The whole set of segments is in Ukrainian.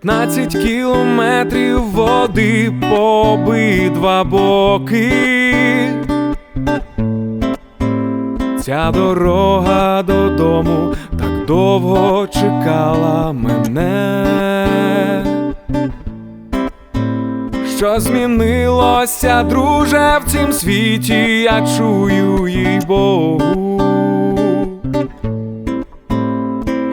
15 кілометрів води по обидва боки. Ця дорога додому так довго чекала мене. Що змінилося, друже, в цім світі, я чую їй Богу.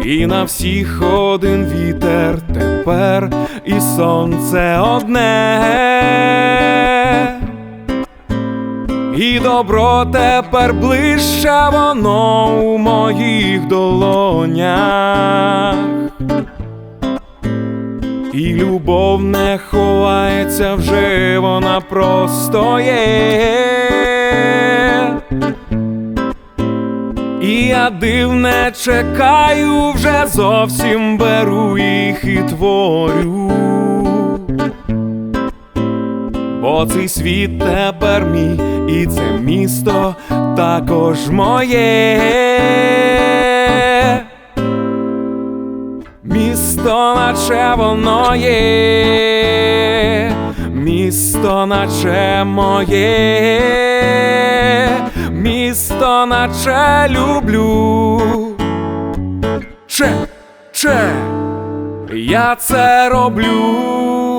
І на всіх один вітер тепер, і сонце одне. І добро тепер ближче воно у моїх долонях. І любов не ховається вже, вона просто є. І я дивне чекаю, вже зовсім беру їх і творю. Бо цей світ тепер мій, і це місто також моє. Місто, наче воно є, місто, наче моє, місто, наче люблю. Че, че, я це роблю.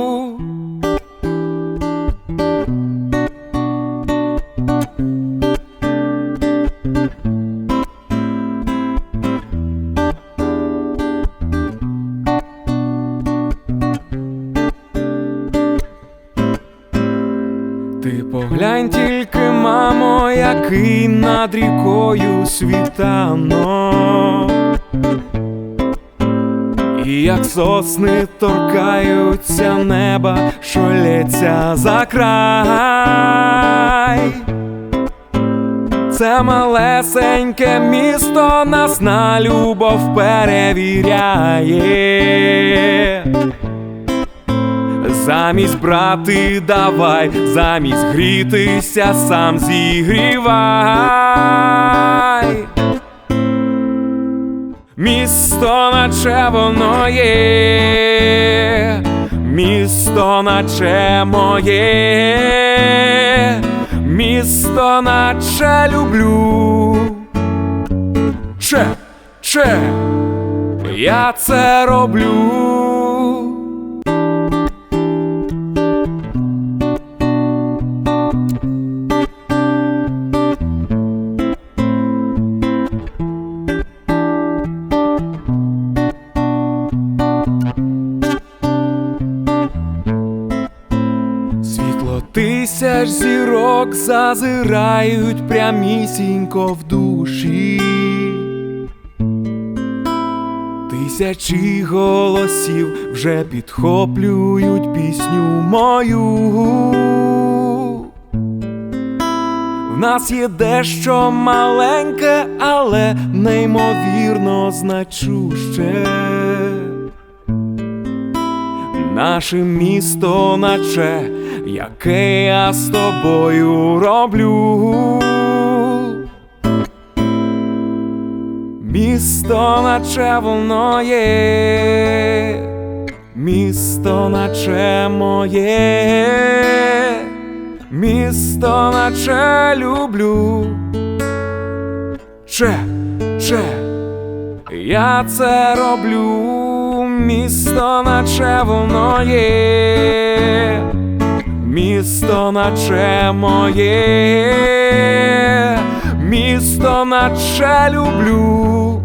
Який над рікою світанок І як сосни торкаються неба, що лється за край. Це малесеньке місто нас на любов перевіряє. Замість брати давай, замість грітися, сам зігрівай. Місто, наче воно є, місто, наче моє, місто, наче люблю. Че, че, я це роблю. Тисяч зірок зазирають прямісінько в душі. Тисячі голосів вже підхоплюють пісню мою. В нас є дещо маленьке, але неймовірно значуще. Наше місто, наче яке я з тобою роблю. Місто, наче воно є, місто, наче моє, місто, наче люблю. Че, че, я це роблю, місто, наче воно є, місто, наче моє, місто, наче люблю.